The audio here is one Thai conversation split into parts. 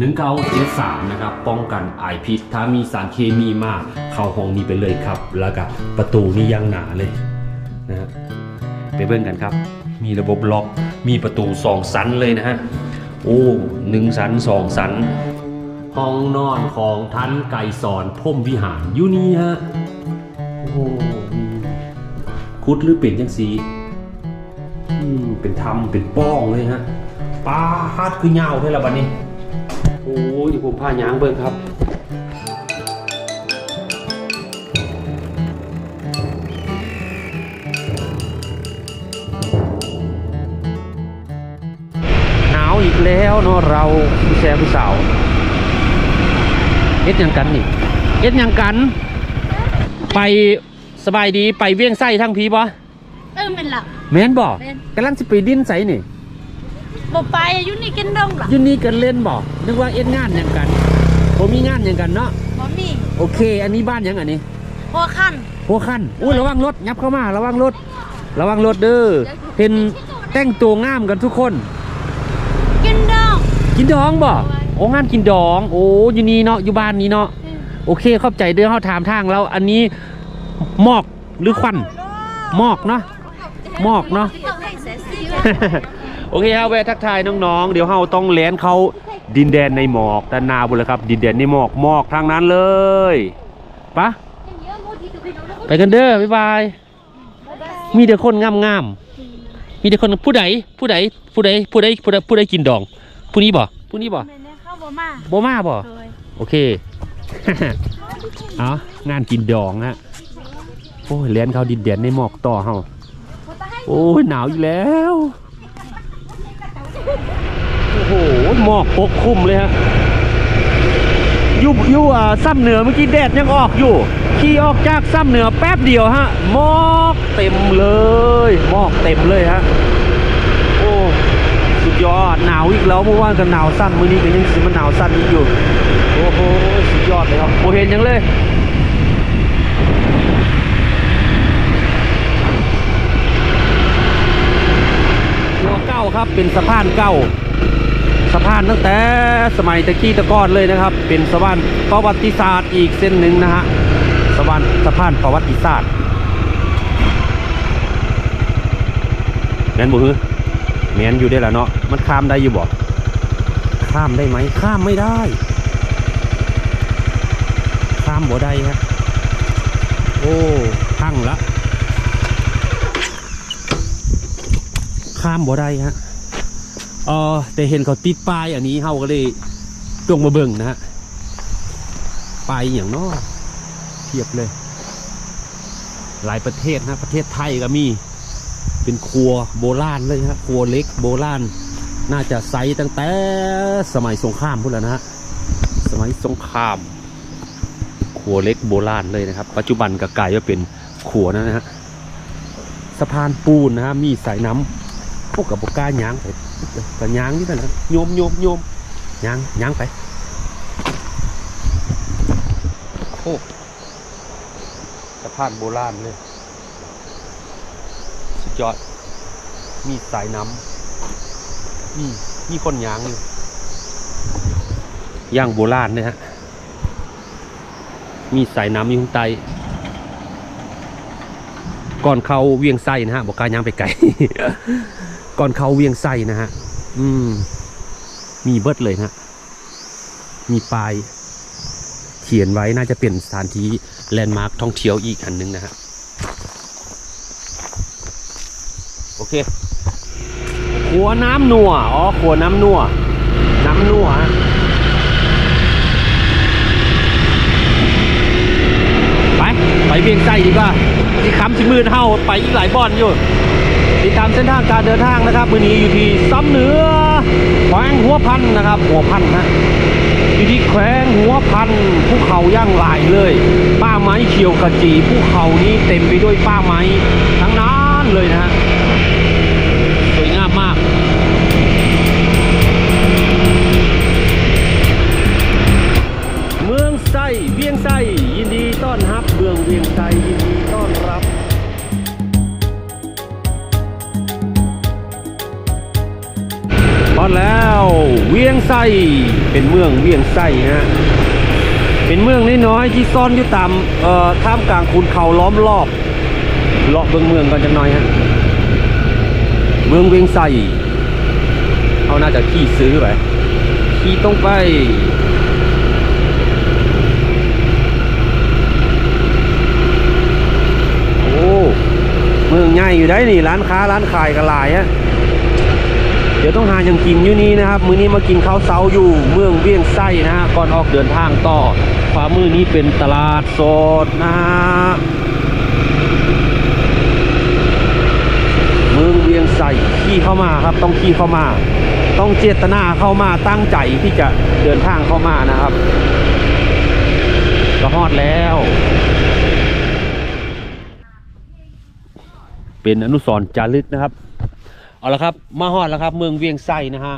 1973 นะครับ ป้องกันไอพิษถ้ามีสารเคมีมาก เข้าห้องนี้ไปเลยครับ แล้วก็ประตูนี่ยังหนาเลยนะฮะไปเบิ่งกันครับ มีระบบล็อก มีประตูสองสันเลยนะฮะ โอ้หนึ่งสันสองสัน ห้องนอนของท่านไก่สอนพมวิหารอยู่นี่ฮะ โอ้คุดหรือเป็นจังสีเป็นทำเป็นป้องเลยฮะปาฮัดคือเงาเท่าละบัดนี้ โอ้ยเดี๋ยวผมพายางเบิ่งครับหนาวอีกแล้วเนาะเราผู้แซ่ผู้สาวเอ็ดหยังกันนี่เอ็ดหยังกัน ไปสบายดีไปเวียงไส้ทั้งพีบ่เออเป็นหลักแม่นบ่แม่นกำลังสิไปดินไสนี่ บ่ไปอายุนี่กินดองหรออยินนี่กันเล่นบ่นึกว่าเอ็ดงานหยังกันผมมีงานหยังกันเนาะบ่มีโอเค อันนี้บ้านหยังอันนี้หัวขั้นหัวคันอุ้ยระวังรถยับเข้ามา ระวังรถ ระวังรถเด้อเห็นแต่งตัวงามกันทุกคน กินดองกินดองบ่โอ้งานกินดอง โอ้อยู่นี่เนาะอยู่บ้านนี้เนาะโอเคเข้าใจเด้อเฮาถามทางแล้วอันนี้หมอกหรือควันหมอกเนาะหมอกเนาะ ต้องให้เสียสี โอเคครับแวะทักทายน้องๆ เดี๋ยวเฮาต้องแลนเขาดินแดนในหมอกด้านหนาบุเลยครับ ดินแดนในหมอกหมอกทางนั้นเลยปะไปกันเด้อบ๊ายบายมีแต่คนงามๆมีแต่คนผู้ใดผู้ใดผู้ใดผู้ใดผู้ใดผู้ใดกินดองผู้นี้บ่ผู้นี้บ่แม่เนี่ยเข้าบ่มาบ่มาบ่โอเคเอางานกินดองฮะโอ้ยแลนเขาดินแดนในหมอกต่อเฮาโอ้ยหนาวอีกแล้ว อ้โหหมอกปกคลุมเลยฮะยู่ยู่อ่าซ้ำเหนือเมื่อกี้แดดยังออกอยู่ ขี่ออกจากซ้ำเหนือแป๊บเดียวฮะหมอกเต็มเลยหมอกเต็มเลยฮะโอ้สุดยอดหนาวอีกแล้วเมื่อวานก็หนาวสั้นมื้อนี้ก็ยังสิมันหนาวสั้นอีกอยู่โอ้โหสุดยอดเลยครับโอเห็นยังเลยหัวเก้าครับเป็นสะพานเก้า สะพานตั้งแต่สมัยตะกี้ตะก้อนเลยนะครับ เป็นสะพานประวัติศาสตร์อีกเส้นหนึ่งนะฮะสะพานสะพานประวัติศาสตร์แมนบ่ฮือแมนอยู่ได้ละเนาะมันข้ามได้อยู่บ่ข้ามได้ไหมข้ามไม่ได้ ข้ามบ่ได้ฮะโอ้พังละข้ามบ่ได้ฮะ ออแต่เห็นเขาติดป้ายอันนี้เฮาก็เลยจงมาเบิ่งนะฮะป้ายอย่างนาะเทียบเลย หลายประเทศนะประเทศไทยก็มี เป็นครัวโบราณเลยฮะครัวเล็กโบราณน่าจะไซส์ตั้งแต่สมัยสงครามพุ่นแล้วนะฮะสมัยสงครามครัวเล็กโบราณเลยนะครับ ปัจจุบันก็กลายว่าเป็นครัวนะฮะสะพานปูนนะฮะมีสายน้ำพวกกับบกล้ายางไป กับยางนี่นั่นนะโยมโยมโยมยางยางไปโอ้สะพานโบราณเลยสุดยอด มีสายน้ำมีมีคนยางอยู่ย่างโบราณเนี่ยฮะ มีสายน้ำอยู่ข้างใต้ก่อนเขาเวียงไส้นะฮะบอกกล้ารย่างไปไกล ก่อนเขาเวียงไส้นะฮะ อืม มีเบิดเลยนะฮะมีปลาย เขียนไว้น่าจะเป็นสถานที่แลนด์มาร์คท่องเที่ยวอีกอันหนึงนะฮะ โอเคขัวน้ำนัว อ๋อขัวน้ำนัว น้ำนัวฮะ ไปเวียงใจดีกว่าที่คำสิมืนเฮาไปอีกหลายบอลอยู่ติดตามเส้นทางการเดินทางนะครับมือนี้อยู่ที่ซ้ำเหนือแขวงหัวพันนะครับ หัวพันนะอยู่ที่แขวงหัวพันภูเขาย่างหลายเลย ป้าไม้เขียวขจีภูเขานี้เต็มไปด้วยป้าไม้ทั้งนั้นเลยนะฮะ อดแล้ว เวียงไส้เป็นเมืองเวียงไส้ฮะเป็นเมืองน้อยๆที่ซ่อนอยู่ตามเอ่อท่ามกลางคูนเขาล้อมรอบเลาะเบิ่งเมืองก่อนจังหน่อยฮะเมืองเวียงไส้เขาน่าจะขี่ซื้อไปขี่ตรงไปโอ้เมืองใหญ่อยู่ได้นี่ร้านค้าร้านขายก็หลายฮะ เดี๋ยวต้องหาอยังกินอยู่นี่นะครับ มื้อนี้มากินข้าวเช้าอยู่เมืองเวียงไส้นะฮะก่อนออกเดินทางต่อขวามือนี้เป็นตลาดสดนะฮะเมืองเวียงไส้ขี่เข้ามาครับ ต้องขี่เข้ามา ต้องเจตนาเข้ามาตั้งใจที่จะเดินทางเข้ามานะครับก็ฮอดแล้ว เป็นอนุสรณ์จารึกนะครับ เอาละครับมาฮอดแล้วครับเมืองเวียงไส้นะฮะ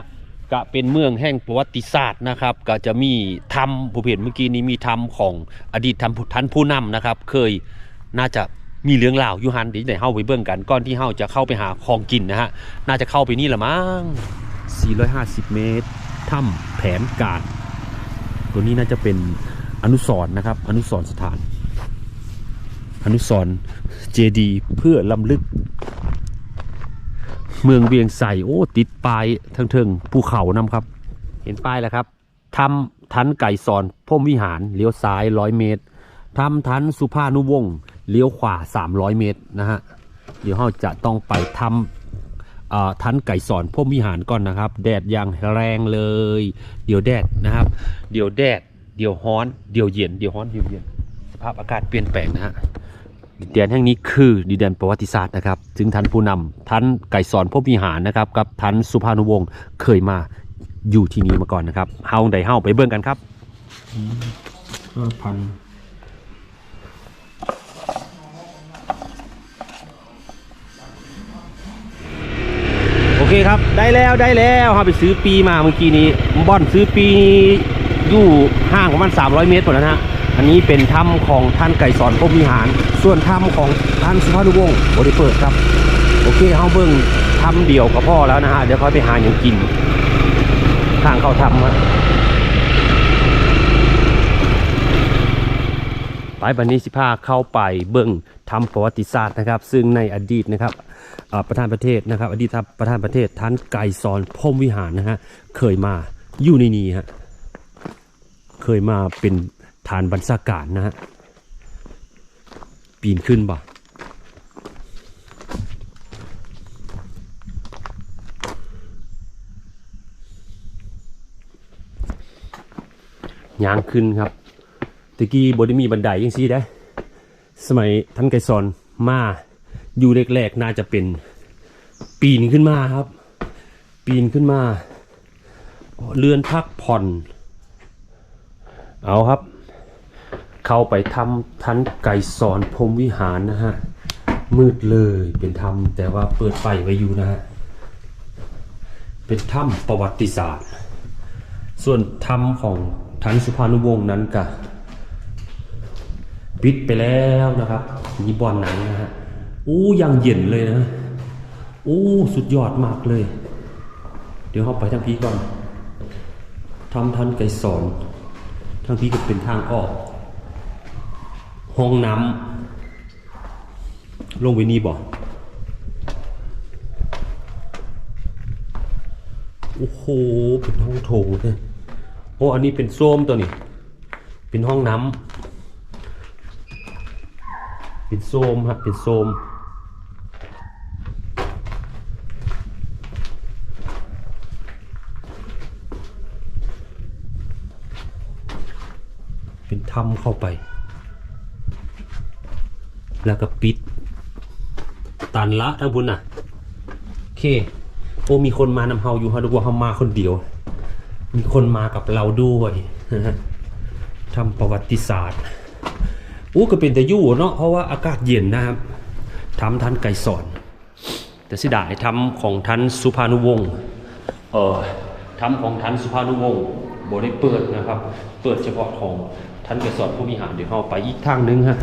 ก็เป็นเมืองแห่งประวัติศาสตร์นะครับ ก็จะมีธรรมผู้เห็นเมื่อกี้นี้มีธรรมของอดีตท่านผู้ท่านผู้นำนะครับ เคยน่าจะมีเรื่องราวอยู่หันเดี๋ยวไหนเฮาไปเบิ่งกันก่อนที่เฮาจะเข้าไปหาของกินนะฮะน่าจะเข้าไปนี่ละมั้ง450 เมตรถ้ำแผนการ ตัวนี้น่าจะเป็นอนุสรณ์นะครับ อนุสรณ์สถาน อนุสรณ์เจดีเพื่อลำลึก เมืองเวียงใส่โอ้ติดป้ายเทิงๆภูเขานำครับ เห็นป้ายแล้วครับทำทันไก่สอนพรหมวิหารเลี้ยวซ้ายร้อยเมตรทำทันสุภานุวงศ์เลี้ยวขวา 300 เมตรนะฮะเดี๋ยวเราจะต้องไปทำเอ่อทันไก่สอนพรหมวิหารก่อนนะครับ แดดย่างแรงเลย เดี๋ยวแดดนะครับ เดี๋ยวแดด เดี๋ยวฮ้อน เดี๋ยวเย็น เดี๋ยวฮ้อนเดี๋ยวเย็น สภาพอากาศเปลี่ยนแปลงนะฮะ ดินแดนแห่งนี้คือดินแดนประวัติศาสตร์นะครับซึ่งท่านผู้นำท่านไก่สอนพบวิหารนะครับกับท่านสุภานุวงศ์เคยมาอยู่ที่นี่มาก่อนนะครับเฮาใดเฮาไปเบิ่งกันครับพันโอเคครับได้แล้วได้แล้วเราไปซื้อปีมาเมื่อกี้นี้บ่อนซื้อปีอยู่ห่างประมาณ300 เมตรหมดแล้วนะฮะอันนี้เป็นถ้ำของท่านไก่สอนพรหมวิหาร ส่วนถ้ำของท่านสุภาพนุวงศ์บริเปิดครับ โอเคเฮาเบิ่งถ้ำเดี่ยวก็พอแล้วนะฮะ เดี๋ยวค่อยไปหาอย่างกิน ทางเข้าถ้ำฮะไปบันนี้สิพาเข้าไปเบิ่งถ้ำประวัติศาสตร์นะครับ ซึ่งในอดีตนะครับประธานประเทศนะครับ อดีตประธานประเทศท่านไก่สอนพรมวิหารนะฮะเคยมาอยู่ในนี้ฮะเคยมาเป็นฐานบรรณาการนะฮะ ปีนขึ้นบ่ย่างขึ้นครับตะกี้บไดมีบันไดยังซี่ได้ สมัยท่านไกรสอนมาอยู่แรกๆน่าจะเป็นปีนขึ้นมาครับ ปีนขึ้นมา เรือนพักผ่อน เอาครับ เข้าไปทำทันไก่สอนพรมวิหารนะฮะ มืดเลยเป็นถ้ำแต่ว่าเปิดไฟไว้อยู่นะฮะ เป็นถ้ำประวัติศาสตร์ ส่วนถ้ำของทันสุภานุวงศ์นั้นก็ปิดไปแล้วนะครับมีบอลหนังนะฮะอู้ยังเย็นเลยนะอู้สุดยอดมากเลย เดี๋ยวเราไปทางพีก่อนทำทันไก่สอนทางพีก็เป็นทางออก ห้องน้ำลงไปนี่บ่โอ้โห เป็นห้องโถงเลยโอ้ อันนี้เป็นโซมตัวนี้ เป็นห้องน้ำ เป็นโซมครับเป็นโซมเป็นถ้ำเข้าไป แล้วก็ปิด ตันละทั้งบุญน่ะโอเคโอ้มีคนมานำเฮาอยู่ฮะดูว่าเฮามาคนเดียว มีคนมากับเราด้วยนะฮะทำประวัติศาสตร์อู้ก็เป็นแต่ยู่เนาะเพราะว่าอากาศเย็นนะครับทำทันไก่สอน แต่สิดายทำของท่านสุภานุวงศ์เออทำของท่านสุภานุวงศ์บได้เปิดนะครับ เปิดเฉพาะของท่านไปสอนผู้มีหารเดี๋ยวเราไปอีกทางนึงฮะ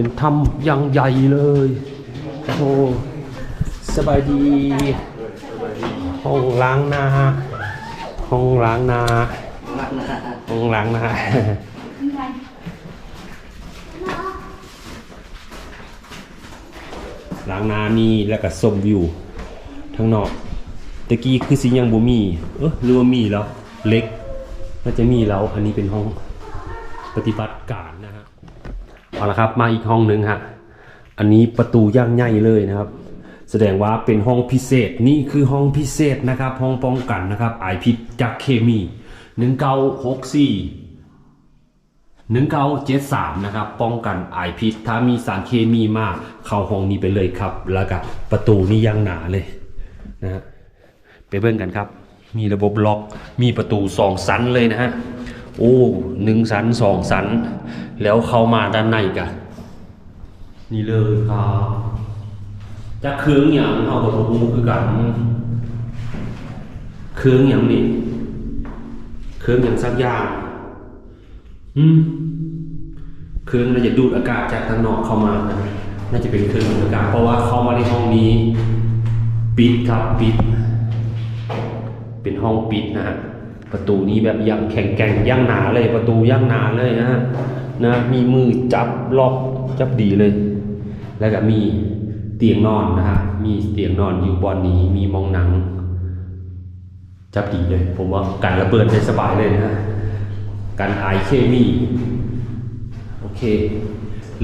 เป็นถ้ำยังใหญ่เลยโอ้สบายดี ห้องล้างหน้าห้องล้างหนาห้องล้างหนาล้างหนานี่แล้วก็ชมวิวทั้งนอกตะกี้คือสิยังบ่มี เออหรือว่ามีแล้ว เล็กน่าจะมีแล้ว อันนี้เป็นห้องปฏิบัติ เอาละครับมาอีกห้องหนึ่งฮะอันนี้ประตูย่างใหญ่เลยนะครับ แสดงว่าเป็นห้องพิเศษนี่คือห้องพิเศษนะครับ ห้องป้องกันนะครับไอพิษจากเคมี1964 1973นะครับ ป้องกันไอพิษถ้ามีสารเคมีมากเข้าห้องนี้ไปเลยครับ แล้วก็ประตูนี่ย่างหนาเลยนะฮะไปเบิ่งกันครับ มีระบบล็อกมีประตูสองสันเลยนะฮะ โอ้หนึ่งสันสองสัน แล้วเข้ามาด้านในกันนี่เลยครับจะเครื่องอย่างเอากับผมคือกันเครื่องอย่างนี้เครื่องอย่างสักอย่างอืมเครื่องน่าจะดูดอากาศจากข้างนอกเข้ามานะน่าจะเป็นเครื่องดูดอากาศเพราะว่าเข้ามาในห้องนี้ ปิดครับปิด เป็นห้องปิดนะฮะ ประตูนี้แบบยังแข็งแกร่งย่างหนาเลย ประตูย่างหนาเลยนะฮะนะมีมือจับล็อกจับดีเลย แล้วก็มีเตียงนอนนะฮะมีเตียงนอนอยู่บอนนี้ มีมองหนัง จับดีเลย ผมว่ากันระเบิดได้สบายเลยนะฮะกันไอเคมีโอเค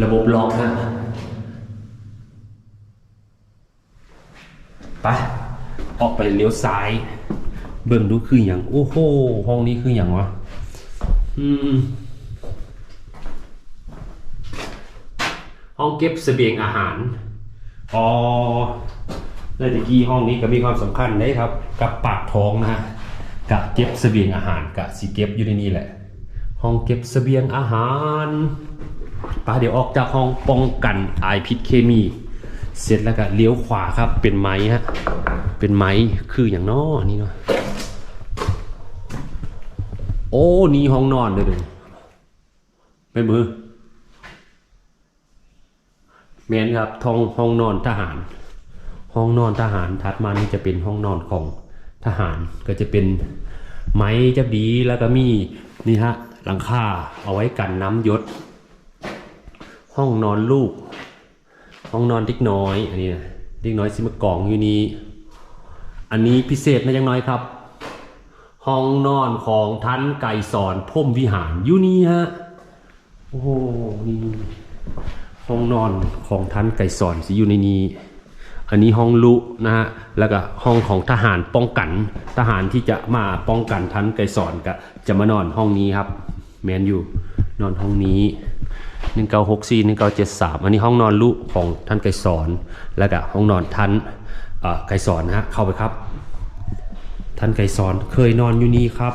ระบบล็อกนะไปออกไปเลี้ยวซ้าย เบิ่งดูคืออย่างโอ้โหห้องนี้คืออย่างวะอืมห้องเก็บเสบียงอาหารอ๋อในตะกี้ห้องนี้ก็มีความสำคัญได้ครับ กับปากท้องนะฮะกับเก็บเสบียงอาหารกับสีเก็บอยู่ในนี้แหละ ห้องเก็บเสบียงอาหารไปเดี๋ยวออกจากห้องป้องกันไอพิษเคมี เสร็จแล้วก็เลี้ยวขวาครับเป็นไม้ฮะเป็นไม้คืออย่างน้อนี่เนาะโอ้นี่ห้องนอนเลยดูเป็นมือแมนครับท้องห้องนอนทหาร ห้องนอนทหารถัดมานี่จะเป็นห้องนอนของทหารก็จะเป็นไม้จะดีแล้วก็มีนี่ฮะหลังคาเอาไว้กันน้ำยศ ห้องนอนลูก ห้องนอนเด็กน้อยอันนี้นะเด็กน้อยสิมากองอยู่นี้ อันนี้พิเศษนะยังน้อยครับ ห้องนอนของท่านไก่สอนพมวิหารอยู่นี่ฮะโอ้โหนี่ห้องนอนของท่านไก่สอนสิอยู่ในนี้ อันนี้ห้องลุนะฮะ แล้วก็ห้องของทหารป้องกัน ทหารที่จะมาป้องกันท่านไก่สอนก็จะมานอนห้องนี้ครับ แมนอยู่นอนห้องนี้1964 1973อันนี้ห้องนอนลุของท่านไก่สอน แล้วก็ห้องนอนท่านไก่สอนนะฮะเข้าไปครับ ท่านไก่สอนเคยนอนอยู่นี่ครับ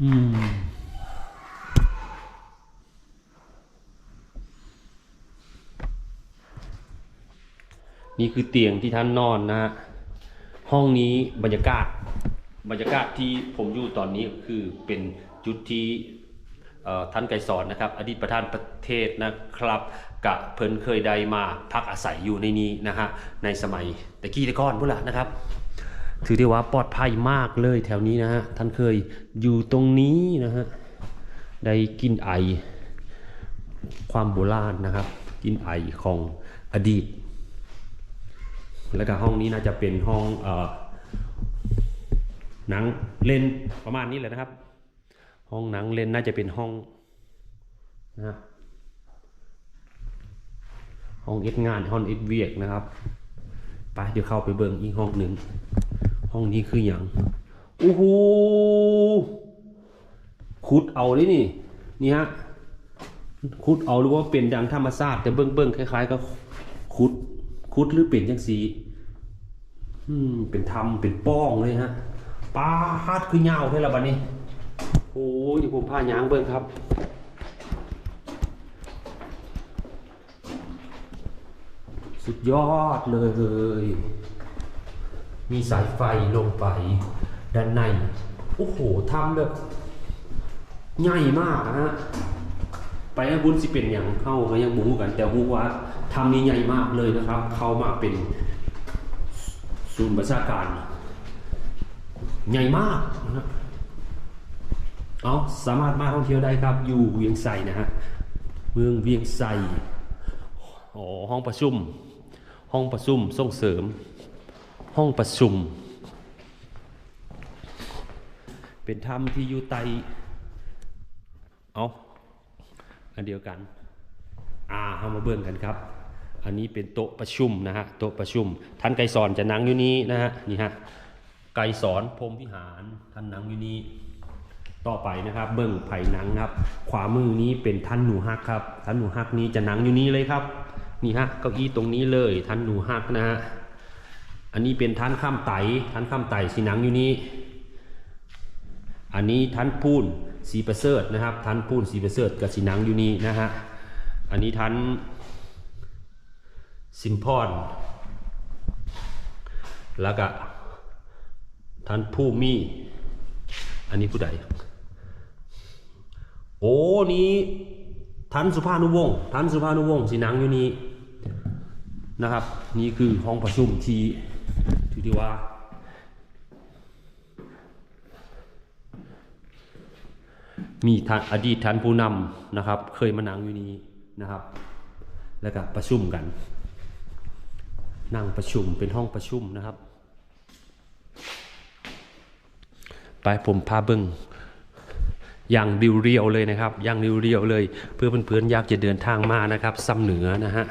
อืมนี่คือเตียงที่ท่านนอนนะฮะ ห้องนี้บรรยากาศ บรรยากาศที่ผมอยู่ตอนนี้คือเป็นจุดที่ท่านไกรสอนนะครับ อดีตประธานประเทศนะครับ กะเพิ่นเคยได้มาพักอาศัยอยู่ในนี้นะฮะในสมัยตะกี้ตะก้อนพุ่นละนะครับ ถือได้ว่าปลอดภัยมากเลยแถวนี้นะฮะท่านเคยอยู่ตรงนี้นะฮะได้กินไอ ความโบราณนะครับ กินไอของอดีต แล้วก็ห้องนี้น่าจะเป็นห้องเออหนังเล่นประมาณนี้แหละนะครับ ห้องหนังเล่นน่าจะเป็นห้องนะฮะ ห้องเอ็ดงานห้องเอ็ดเวียกนะครับไปเดี๋ยวเข้าไปเบิ่งอีกห้องหนึ่งห้องนี้คืออย่างโอ้โหขุดเอาเลยนี่นี่ฮะขุดเอาหรือว่าเป็นดังธรรมชาติแต่เบิ่งเบิ่งคล้ายๆกับขุดคุดหรือเป็นจังสีอืมเป็นทำเป็นป้องเลยฮะปาฮัดคือเงาเท่าละบัดนี้โอ้ยเดี๋ยวผมพายางเบิ่งครับ สุดยอดเลย มีสายไฟลงไป ด้านใน โอ้โหทำแบบใหญ่มากนะฮะ ไปบุญสิเป็นอย่างเข้าก็ยังบูกัน แต่ฮู้ว่าทำนี่ใหญ่มากเลยนะครับ เข้ามาเป็นศูนย์ประชาการ ใหญ่มากนะฮะเอาสามารถมาท่องเที่ยวได้ครับ อยู่เวียงไสนะฮะ เมืองเวียงไสอ๋อห้องประชุม ห้องประชุมส่งเสริม ห้องประชุม เป็นถ้ำที่อยู่ใต้เอาอันเดียวกันอ่าเอามาเบิ่งกันครับ อันนี้เป็นโต๊ะประชุมนะฮะโต๊ะประชุม ท่านไกรสอนจะนั่งอยู่นี้นะฮะนี่ฮะไกรสอนพรมวิหารท่านนั่งอยู่นี้ต่อไปนะครับ เบิ่งไผ่นังครับ ขวามือนี้เป็นท่านหนูฮักครับ ท่านหนูฮักนี้จะนั่งอยู่นี้เลยครับ นี่ฮะเก้าอี้ตรงนี้เลยท่านหนูฮักนะฮะอันนี้เป็นท่านข้ามไตท่านข้ามไตสีหนังอยู่นี้อันนี้ท่านพูนสีประเสริฐนะครับท่านพูนสีประเสริฐกับสีหนังอยู่นี่นะฮะอันนี้ท่านสิมพรแล้วก็ท่านผู้มี อันนี้ผู้ใดโอ้นี้ท่านสุภานุวงศ์ท่านสุภานุวงศ์สีหนังอยู่นี่ นะครับ นี่คือห้องประชุมที่ที่ที่ว่า มีทานอดีตท่านผู้นำนะครับ เคยมานั่งอยู่นี้นะครับ แล้วก็ประชุมกัน นั่งประชุมเป็นห้องประชุมนะครับ ไปผมพาเบิ้งอย่างเรียวๆเลยนะครับ อย่างเรียวๆเลย เพื่อเพื่อนๆอยากจะเดินทางมานะครับซ้ำเหนือนะฮะ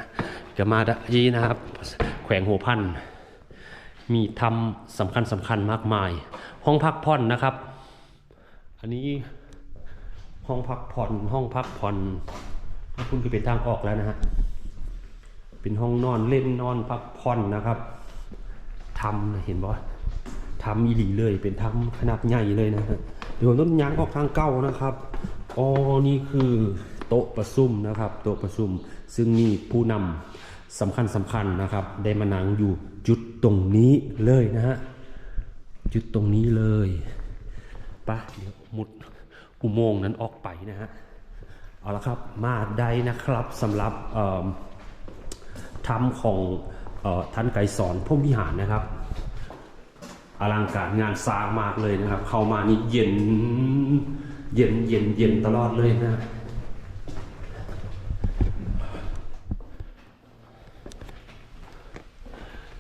ก็มาด้นะครับ แขวงหัวพัน มีทำสำคัญสำคัญมากมาย ห้องพักผ่อนนะครับ อันนี้ห้องพักผ่อนห้องพักผ่อนคุณคือเป็นทางออกแล้วนะฮะเป็นห้องนอนเล่นนอนพักผ่อนนะครับทำเห็นบ่ทำอีหลีเลยเป็นทำขนาดใหญ่เลยนะฮะเดี๋ยวต้นยางออกทางเก้านะครับอ๋อนี่คือโต๊ะประชุมนะครับ โต๊ะประชุมซึ่งมีผู้นำ สำคัญสำคัญนะครับ ได้มานั่งอยู่จุดตรงนี้เลยนะฮะจุดตรงนี้เลยปะเดี๋ยวมุดอุโมงค์นั้นออกไปนะฮะเอาละครับมาได้นะครับสำหรับธรรมของออท่านไกรสอนพรมวิหารนะครับอลังการงานสร้างมากเลยนะครับ เข้ามานี่เย็นเย็นเย็นเย็นตลอดเลยนะ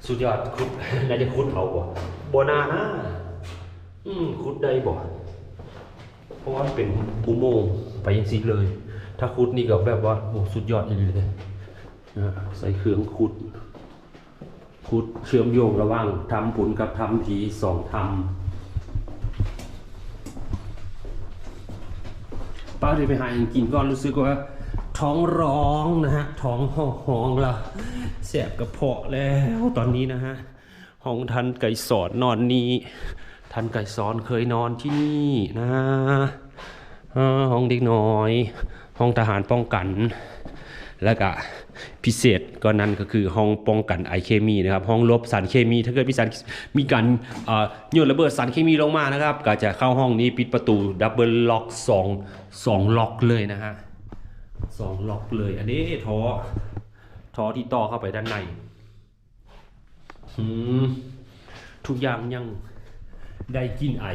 สุดยอดคุดน่าจะคุดเอาบ่บ่นานะอืมคุดได้บ่เพราะว่าเป็นอุโมงค์ไปยังซีเลย ถ้าคุดนี่ก็แบบว่าโอ้สุดยอดเลยเลยนะใส่เครื่องคุด คุดเชื่อมโยงระหว่างทำผุนกับทำผีสองทำป้าเดี๋ยวไปหาอย่างกินก่อนรู้สึกว่า ท้องร้องนะฮะ ท้องห้องห้องละแสบกระเพาะแล้วตอนนี้นะฮะ ห้องทันไก่สอนนอนนี้ท่านไก่สอนเคยนอนที่นี่นะห้องเด็กน้อย ห้องทหารป้องกัน แล้วก็พิเศษก็นั่นก็คือห้องป้องกันไอเคมีนะครับ ห้องลบสารเคมี ถ้าเกิดมีสารมีการเอ่อโยนระเบิดสารเคมีลงมานะครับ ก็จะเข้าห้องนี้ปิดประตูดับเบิลล็อกสองสองล็อกเลยนะฮะ สองล็อกเลย อันนี้ท่อท่อที่ต่อเข้าไปด้านในทุกอย่างยังได้กินไอ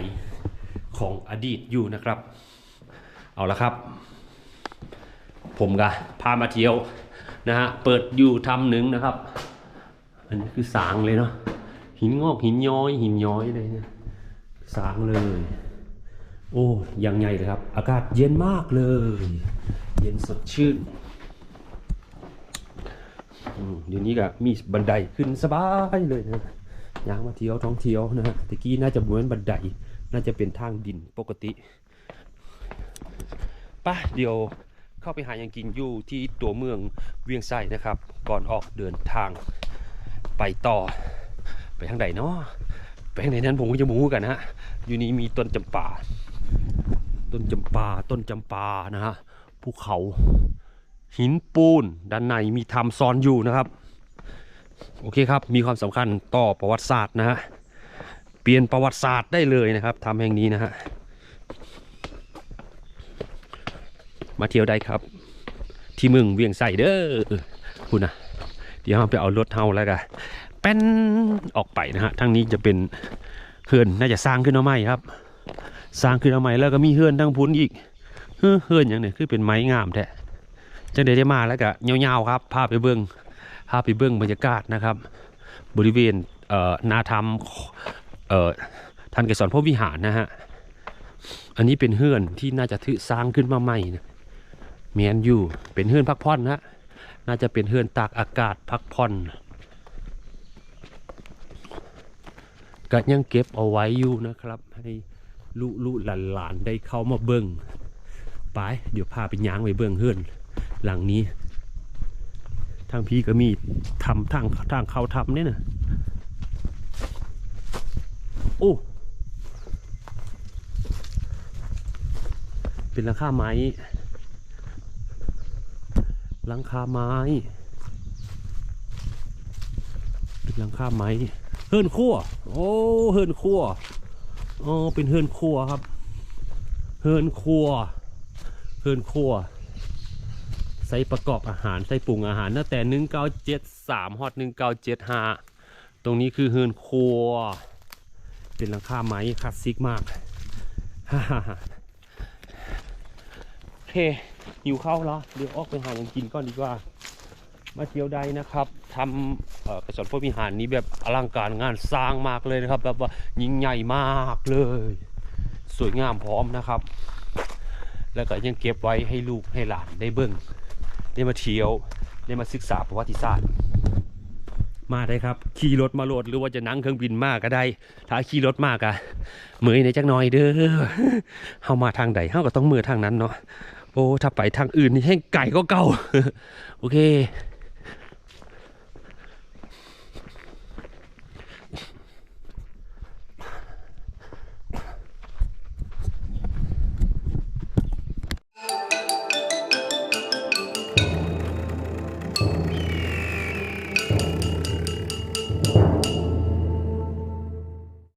ของอดีตอยู่นะครับ เอาละครับ ผมก็พามาเที่ยวนะฮะ เปิดอยู่ทำหนึ่งนะครับ อันนี้คือสางเลยเนาะ หินงอกหินย้อย หินย้อยเลยเนี่ยสางเลย โอ้ยังไงเลยครับ อากาศเย็นมากเลย เย็นสดชื่นอืมเดี๋ยวนี้ก็มีบันไดขึ้นสบายเลยนะยางมาเที่ยวท่องเที่ยวนะฮะตะกี้น่าจะเหมือนบันได น่าจะเป็นทางดินปกติป่ะเดี๋ยวเข้าไปหายังกินอยู่ที่ตัวเมืองเวียงไส้นะครับ ก่อนออกเดินทางไปต่อ ไปทางไหนเนาะไปทางไหนนั้นผมก็จะมูกันนะฮะอยู่นี้มีต้นจำปา ต้นจำปาต้นจำปานะฮะภูเขาหินปูนด้านในมีทำซ้อนอยู่นะครับ โอเคครับมีความสำคัญต่อประวัติศาสตร์นะฮะเปลี่ยนประวัติศาสตร์ได้เลยนะครับทำแห่งนี้นะฮะมาเที่ยวได้ครับ ที่เมืองเวียงไสเด้อคุณนะเดี๋ยวเราไปเอารถเฮาแล้วกันเป้นออกไปนะฮะทางนี้จะเป็นเฮือนน่าจะสร้างขึ้นมาใหม่ครับ สร้างขึ้นมาใหม่แล้วก็มีเฮือนทางพุ้นอีกเฮือนอย่างนี้คือเป็นไม้งามแท้จังเดได้มาแล้วก็เงาๆครับพาไปเบิ้งพาไปเบิ้งบรรยากาศนะครับ บริเวณเอ่อนาธรรมเอ่อทันเกศรพระวิหารนะฮะอันนี้เป็นเฮือนที่น่าจะถือสร้างขึ้นมาใหม่นะแมนอยู่เป็นเฮือนพักผ่อนนะน่าจะเป็นเฮือนตากอากาศพักผ่อนก็ยังเก็บเอาไว้อยู่นะครับให้ ลูลูหลานหลานได้เข้ามาเบิ่งไปเดี๋ยวพาไปย้างไปเบิ่งเฮือนหลังนี้ ทางพี่ก็มีทำทางทางเขาทำเนี่ยนะโอ้เป็นหลังคาไม้หลังคาไม้เป็นหลังคาไม้ เฮิรนครั่วโอ้ เฮิรนครั่ว อ๋อเป็นเฮิรนครัวครับ เฮิรนครัว เฮิรนครัว ใส่ประกอบอาหารใส่ปรุงอาหารตั้งแต่หนึ่งเก้าเจ็ดสามฮอตหนึ่งเก้าเจ็ดห้าตรงนี้คือเฮิรนครัว เป็นหลังคาไม้คลาสสิกมากฮ่าฮ่าฮ่าโอเคหิวข้าวแล้วเดี๋ยวออกไปหาอย่างกินก่อนดีกว่า มาเที่ยวใดนะครับทำกระสอนพระวิหารนี้แบบอลังการงานสร้างมากเลยนะครับ แบบว่ายิ่งใหญ่มากเลย สวยงามพร้อมนะครับ แล้วก็ยังเก็บไว้ให้ลูกให้หลานได้เบิ่งได้มาเที่ยวได้มาศึกษาประวัติศาสตร์มาได้ครับ ขี่รถมาโหลดหรือว่าจะนั่งเครื่องบินมากก็ได้ ถ้าขี่รถมากอะเมื่อในจักหน่อยเด้อเฮามาทางใดเฮาก็ต้องมือทางนั้นเนาะโอ้ถ้าไปทางอื่นนี่แห้งไก่ก็เก่า โอเค